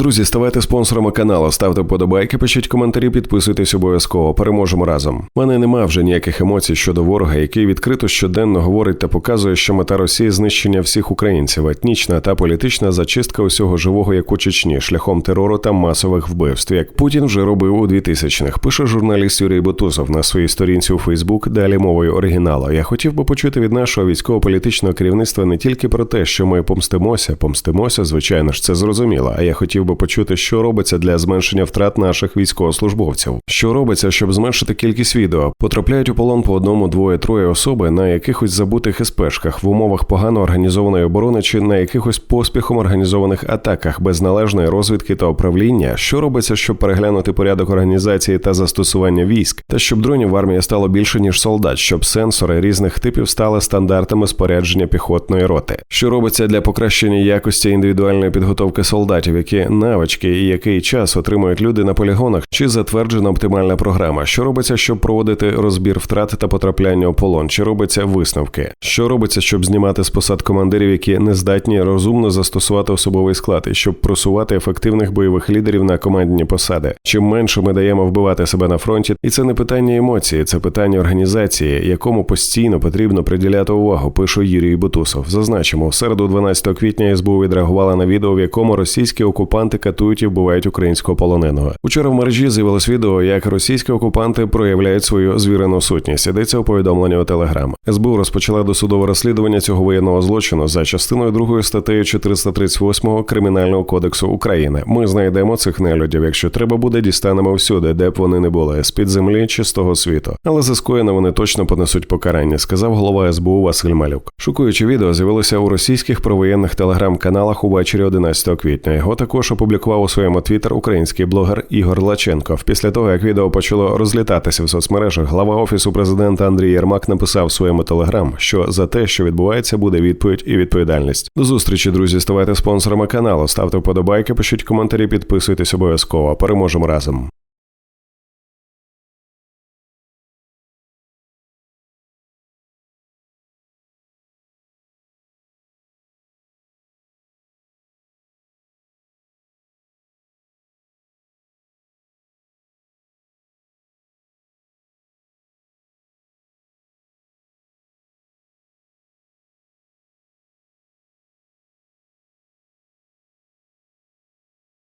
Друзі, ставайте спонсорами каналу, ставте вподобайки, пишіть коментарі, підписуйтесь обов'язково. Переможемо разом. У мене нема вже ніяких емоцій щодо ворога, який відкрито щоденно говорить та показує, що мета Росії знищення всіх українців, етнічна та політична зачистка усього живого, як у Чечні, шляхом терору та масових вбивств, як Путін вже робив у 2000-х. Пише журналіст Юрій Бутусов на своїй сторінці у Фейсбук, далі мовою оригіналу. Я хотів би почути від нашого військово-політичного керівництва не тільки про те, що ми помстимося, помстимося, звичайно ж, це зрозуміло. А я хотів би почути, що робиться для зменшення втрат наших військовослужбовців, що робиться, щоб зменшити кількість відео. Потрапляють у полон по одному, двоє, троє особи на якихось забутих еспешках в умовах погано організованої оборони чи на якихось поспіхом організованих атаках без належної розвідки та управління. Що робиться, щоб переглянути порядок організації та застосування військ, та щоб дронів в армії стало більше ніж солдат, щоб сенсори різних типів стали стандартами спорядження піхотної роти. Що робиться для покращення якості індивідуальної підготовки солдатів, які навички і який час отримують люди на полігонах, чи затверджена оптимальна програма, що робиться, щоб проводити розбір втрат та потрапляння у полон, чи робиться висновки, що робиться, щоб знімати з посад командирів, які не здатні розумно застосувати особовий склад, і щоб просувати ефективних бойових лідерів на командні посади. Чим менше ми даємо вбивати себе на фронті, і це не питання емоції, це питання організації, якому постійно потрібно приділяти увагу. Пише Юрій Бутусов. Зазначимо, в середу, 12 квітня, СБУ відреагувала на відео, в якому російські окупанти катують і вбивають українського полоненого. Учора в мережі з'явилось відео, як російські окупанти проявляють свою звірену сутність. Йдеться у повідомленні у Телеграм. СБУ розпочала досудове розслідування цього воєнного злочину за частиною 2 статтею 438 Кримінального кодексу України. Ми знайдемо цих нелюдів. Якщо треба буде, дістанемо всюди, де б вони не були з під землі чи з того світу. Але за скоєне вони точно понесуть покарання, сказав голова СБУ Василь Малюк. Шукуючи відео, з'явилося у російських провоєнних телеграм-каналах увечері 11 квітня. Його також опублікував у своєму твіттер український блогер Ігор Лаченков. Після того, як відео почало розлітатися в соцмережах, глава офісу президента Андрій Єрмак написав в своєму телеграм, що за те, що відбувається, буде відповідь і відповідальність. До зустрічі, друзі. Ставайте спонсорами каналу, ставте вподобайки, пишіть коментарі, підписуйтесь обов'язково. Переможемо разом.